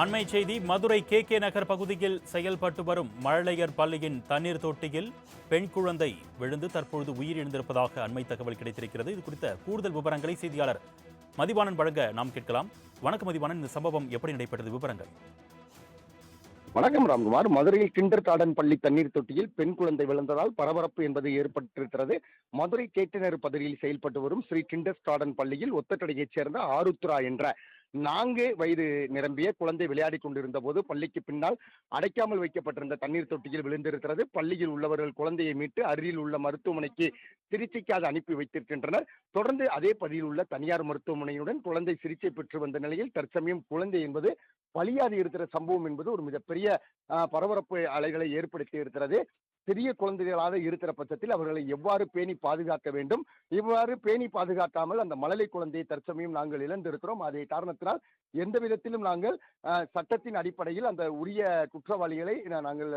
அண்மை செய்தி Madurai K K நகர் பகுதியில் செயல்பட்டு வரும் மழலையர் பள்ளியின் தண்ணீர் தொட்டியில் பெண் குழந்தை விழுந்து தற்பொழுது உயிரிழந்திருப்பதாக அண்மை தகவல் கிடைத்திருக்கிறது. இது குறித்த கூடுதல் விவரங்களை செய்தியாளர் மதிவாணன் வழங்க நாம் கேட்கலாம். வணக்கம் மதிவாணன் இந்த சம்பவம் எப்படி நடைபெற்றது? விவரங்கள். வணக்கம் ராம்குமார். மதுரையில் கிண்டர் கார்டன் பள்ளி தண்ணீர் தொட்டியில் பெண் குழந்தை விழுந்ததால் பரபரப்பு என்பது ஏற்பட்டிருக்கிறது. மதுரை கேட்டினர் பகுதியில் செயல்பட்டு வரும் ஸ்ரீ கிண்டர் கார்டன் பள்ளியில் ஒத்தக்கடையைச் சேர்ந்த ஆருத்ரா என்ற நான்கு வயது நிரம்பிய குழந்தை விளையாடி கொண்டிருந்த போது பள்ளிக்கு பின்னால் அடைக்காமல் வைக்கப்பட்டிருந்த தண்ணீர் தொட்டியில் விழுந்திருக்கிறது. பள்ளியில் உள்ளவர்கள் குழந்தையை மீட்டு அருகில் உள்ள மருத்துவமனைக்கு சிகிச்சைக்காக அனுப்பி வைத்திருக்கின்றனர். தொடர்ந்து அதே பகுதியில் உள்ள தனியார் மருத்துவமனையுடன் குழந்தை சிகிச்சை பெற்று வந்த நிலையில் தற்சமயம் குழந்தை என்பது பலியாதி இருக்கிற சம்பவம் என்பது ஒரு மிகப்பெரிய பரபரப்பு அலைகளை ஏற்படுத்தி இருக்கிறது. சிறிய குழந்தைகளாக இருக்கிற பட்சத்தில் அவர்களை எவ்வாறு பேணி பாதுகாக்க வேண்டும்? இவ்வாறு பேணி பாதுகாக்காமல் அந்த மழலை குழந்தையை தற்சமயம் நாங்கள் இழந்திருக்கிறோம். அதே காரணத்தினால் எந்த விதத்திலும் நாங்கள் சட்டத்தின் அடிப்படையில் அந்த உரிய குற்றவாளிகளை நாங்கள்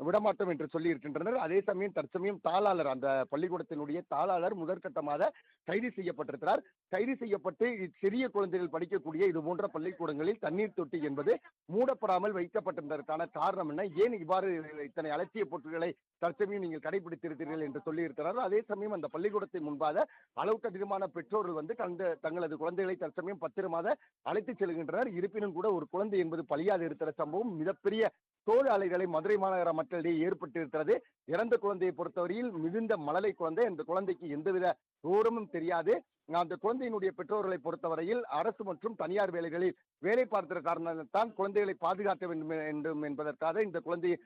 விடமாட்டோம் என்று சொல்லி இருக்கின்றனர் அதே சமயம் தற்சமயம் தாளாளர் அந்த பள்ளிக்கூடத்தினுடைய தாளாளர் முதற்கட்டமாக கைது செய்யப்பட்டிருக்கிறார். கைது செய்யப்பட்டு சிறிய குழந்தைகள் படிக்கக்கூடிய இது போன்ற பள்ளிக்கூடங்களில் தண்ணீர் தொட்டி என்பது மூடப்படாமல் வைக்கப்பட்டிருந்ததற்கான காரணம் என்ன? ஏன் இவ்வாறு இத்தனை அலட்சிய பொருட்களை தற்சமயம் நீங்கள் கடைபிடித்திருக்கிறீர்கள் என்று சொல்லியிருக்கிறார் அதே சமயம் அந்த பள்ளிக்கூடத்தின் முன்பாக அளவுக்கு அதிகமான பெற்றோர்கள் வந்து தந்த தங்களது குழந்தைகளை தற்சமயம் பத்திரமாக அழைத்துச் செல்கின்றனர். இருப்பினும் கூட ஒரு குழந்தை என்பது பலியாது இருக்கிற சம்பவம் மிகப்பெரிய தோல் அலைகளை மதுரை மாநகர மக்களிடையே ஏற்பட்டிருக்கிறது. இறந்த குழந்தையை பொறுத்தவரையில் மிகுந்த மழலை குழந்தை. அந்த குழந்தைக்கு எந்தவித தூரமும் தெரியாது. அந்த குழந்தையினுடைய பெற்றோர்களை பொறுத்தவரையில் அரசு மற்றும் தனியார் வேலைகளில் வேலை பார்க்கிற காரணத்தால் குழந்தைகளை பாதுகாக்க வேண்டும் வேண்டும் என்பதற்காக இந்த குழந்தையை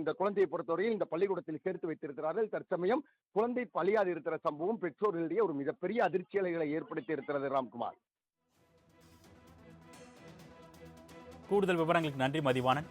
இந்த குழந்தையை பொறுத்தவரையில் இந்த பள்ளிக்கூடத்தில் சேர்த்து வைத்திருக்கிறார்கள். தற்சமயம் குழந்தை பலியாது இருக்கிற சம்பவம் பெற்றோர்களிடையே ஒரு மிகப்பெரிய அதிர்ச்சி அலைகளை ஏற்படுத்தி இருக்கிறது ராம்குமார். கூடுதல் விவரங்களுக்கு நன்றி மதிவானன்